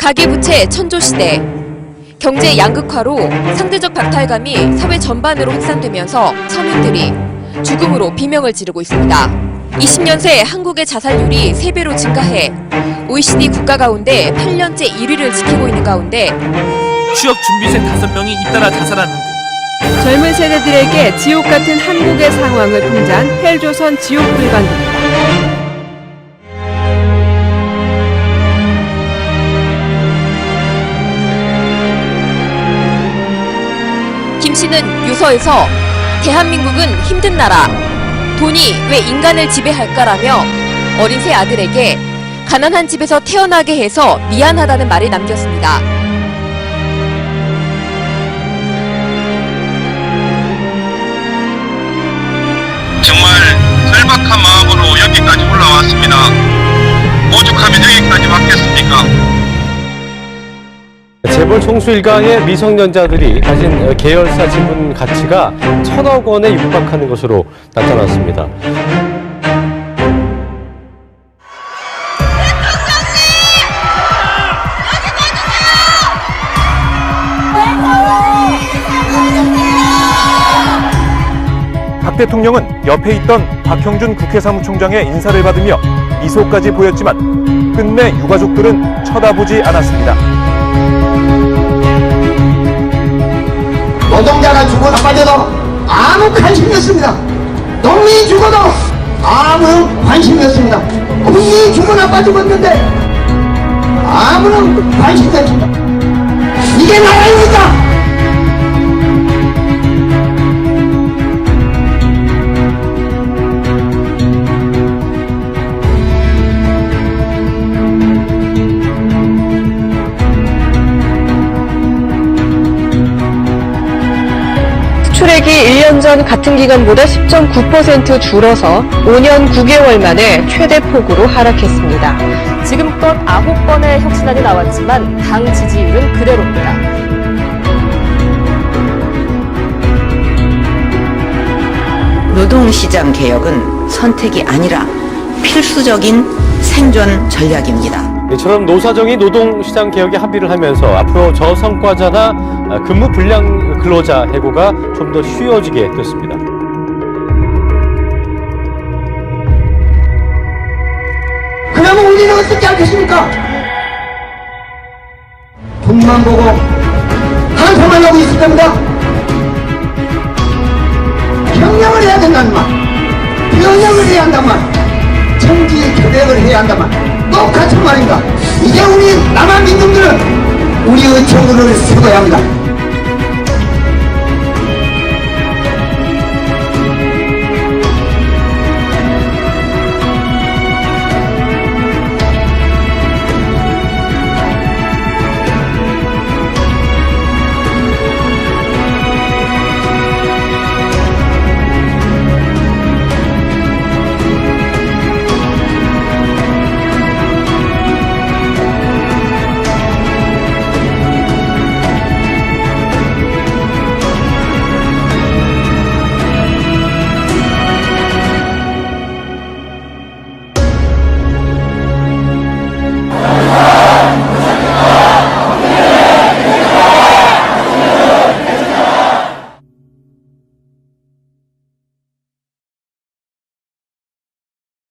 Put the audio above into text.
가계부채 천조시대 경제 양극화로 상대적 박탈감이 사회 전반으로 확산되면서 서민들이 죽음으로 비명을 지르고 있습니다. 20년 새 한국의 자살률이 3배로 증가해 OECD 국가 가운데 8년째 1위를 지키고 있는 가운데 취업 준비생 5명이 잇따라 자살하는 등 젊은 세대들에게 지옥 같은 한국의 상황을 풍자한 헬조선 지옥 불간입니다. 김 씨는 유서에서 대한민국은 힘든 나라, 돈이 왜 인간을 지배할까라며 어린 세 아들에게 가난한 집에서 태어나게 해서 미안하다는 말을 남겼습니다. 재벌 총수 일가의 미성년자들이 가진 계열사 지분 가치가 천억 원에 육박하는 것으로 나타났습니다. 박 대통령은 옆에 있던 박형준 국회 사무총장의 인사를 받으며 미소까지 보였지만 끝내 유가족들은 쳐다보지 않았습니다. 노동자가 죽어도 빠져도 아무 관심이 없습니다. 농민이 죽어도 아무 관심이 없습니다. 국민이 죽어나 빠지겠는데 아무런 관심이 없습니다. 이게 나라입니까? 수출액이 1년 전 같은 기간보다 10.9% 줄어서 5년 9개월 만에 최대 폭으로 하락했습니다. 지금껏 9번의 혁신안이 나왔지만 당 지지율은 그대로입니다. 노동시장 개혁은 선택이 아니라 필수적인 생존 전략입니다. 이처럼 노사정이 노동시장 개혁에 합의를 하면서 앞으로 저성과자나 근무 불량 근로자 해고가 좀 더 쉬워지게 됐습니다. 그러면 우리는 어떻게 하겠습니까? 돈만 보고 한숨만 하고 있을 겁니다. 경영을 해야 된다는 말, 병영을 해야 한단 말, 청지 교대를 해야 한단 말, 똑같은 말입니다. 이제 우리 남한 민중들은 우리의 정부를 세워야 합니다.